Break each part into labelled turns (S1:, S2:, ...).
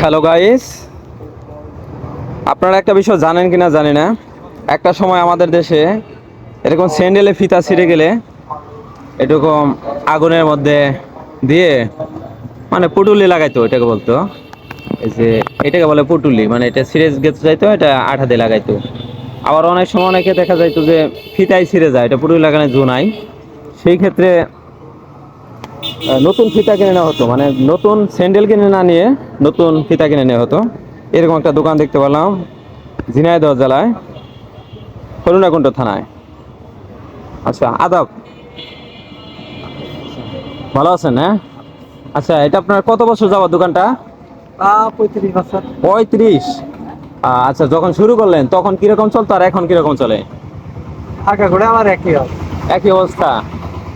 S1: Hello guys আপনারা একটা বিষয় জানেন কিনা জানি না। একটা সময় আমাদের দেশে এরকম স্যান্ডেলে ফিতা ছিঁড়ে গেলে এরকম আগুনের মধ্যে দিয়ে মানে পুটুলি লাগাইতো, এটাকে বলতো। এই যে এটাকে বলে পুটুলি মানে এটা সিরিজ গেতে যাইতো, এটা আঠা দিয়ে লাগাইতো। আবার অনেক সময় অনেকে দেখা যাইতো যে ফিতাই ছিঁড়ে যায়, এটা পুটুলি লাগানোর জো নাই। সেই ক্ষেত্রে নতুন ফিতা কিনে নেওয়া হতো। মানে নতুন স্যান্ডেল কিনে না নিয়ে নতুন ফিতা কিনে নেওয়া হতো। এরকম একটা দোকান দেখতে পেলাম ঝিনাইদহ জেলায় করুণাকুণ্ড থানায়। আচ্ছা আদাব। ভালো আছেন হ্যাঁ? আচ্ছা এটা আপনার কত বছর যাওয়ার দোকানটা?
S2: পঁয়ত্রিশ বছর।
S1: পঁয়ত্রিশ? আচ্ছা যখন শুরু করলেন তখন কীরকম চলতো আর এখন কীরকম চলে?
S2: আগে করে আমার একই
S1: একই অবস্থা।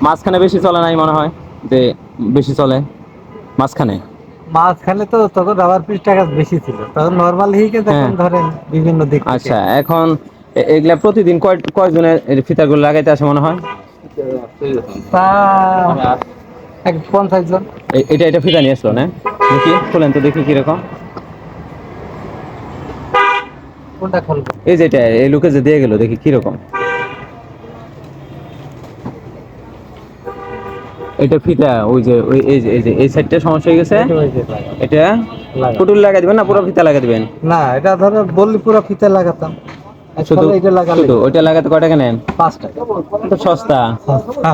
S1: মাঝখানে বেশি চলে নাই মনে হয়? যে বেশি চলে? মাঝখানে?
S2: মাঝখানে তো তখন রাবার পিস টাকা বেশি ছিল। তখন নর্মাল হিকে
S1: হ্যাঁ।
S2: ধরেন বিভিন্ন দিক
S1: আচ্ছা এখন এগুলা প্রতিদিন কয় কয়জনের ফিতারগুলো লাগাইতে আসে মনে হয়?
S2: তা এক পঞ্চাশ জন।
S1: এটা এটা ফিতা নিয়ে আসলো না? দেখি খুলেন তো দেখি কীরকম।
S2: কোনটা খুলবো?
S1: এই যে এটা এই লোকে যে দিয়ে গেল দেখি কীরকম। এটা ফিতা ওই যে ওই এই যে এই যে এই সাইডটা সমস্যা হয়ে গেছে?
S2: লাগা।
S1: এটা পুটুল লাগাই দিবেন না? পুরো ফিতা লাগাই দিবেন?
S2: না এটা ধরো বললি পুরো ফিতে লাগাতাম।
S1: শুধু শুধু ওইটা লাগাতে কয় টাকা নেন?
S2: পাঁচ টাকা।
S1: সস্তা।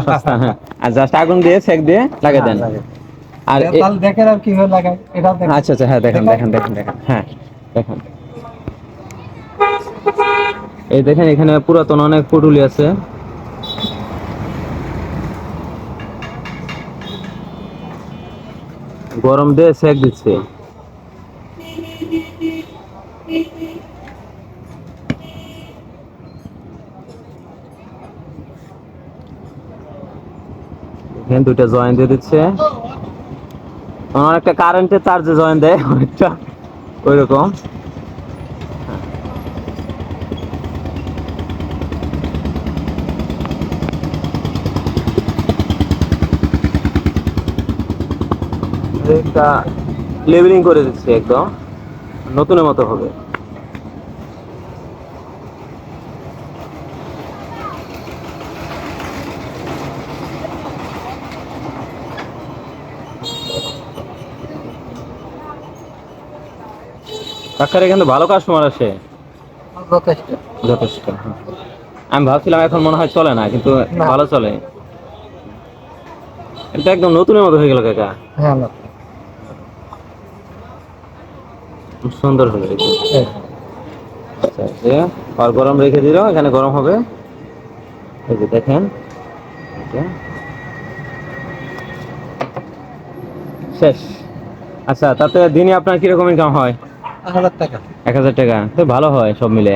S1: সস্তা। হ্যাঁ। আর জাস্ট আগুন দিয়ে সেক দিয়ে লাগাই দেন।
S2: হ্যাঁ,
S1: আর
S2: দেখেন আর লাগাই? এটা
S1: আচ্ছা আচ্ছা হ্যাঁ দেখেন দেখেন দেখেন দেখেন। হ্যাঁ দেখেন। এই দেখেন এখানে পুরাতন অনেক পুটুলি আছে। গরম দিয়ে সেক দিচ্ছে। এখানে দুইটা জয়েন দিয়ে দিচ্ছে। অনেকটা কারেন্টের চার্জে জয়েন দেয়, অনেকটা। ওই একটা লেভেলিং করে দিচ্ছে একদম। নতুনের মতো হবে। ডাক্তার এখানে ভালো কাস্টমার আসে
S2: যথেষ্ট।
S1: হ্যাঁ। আমি ভাবছিলাম এখন মনে হয় চলে না কিন্তু। ভালো চলে। এটা একদম নতুনের মতো হয়ে গেল কাকা।
S2: হ্যাঁ না
S1: খুব সুন্দর হলো এটা। আচ্ছা আর গরম রেখে দিল এখানে গরম হবে। এই যে দেখেন শেষ। আচ্ছা তাতে দিনে আপনার কীরকম ইনকাম হয়?
S2: এক হাজার টাকা।
S1: এক হাজার টাকা তো ভালো হয় সব মিলে।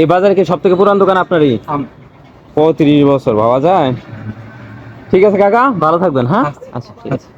S1: এই বাজারে কি সব থেকে পুরান দোকান আপনারই? পঁয়ত্রিশ বছর ভাবা যায়? ঠিক আছে কাকা ভালো থাকবেন হ্যাঁ? আচ্ছা। ঠিক আছে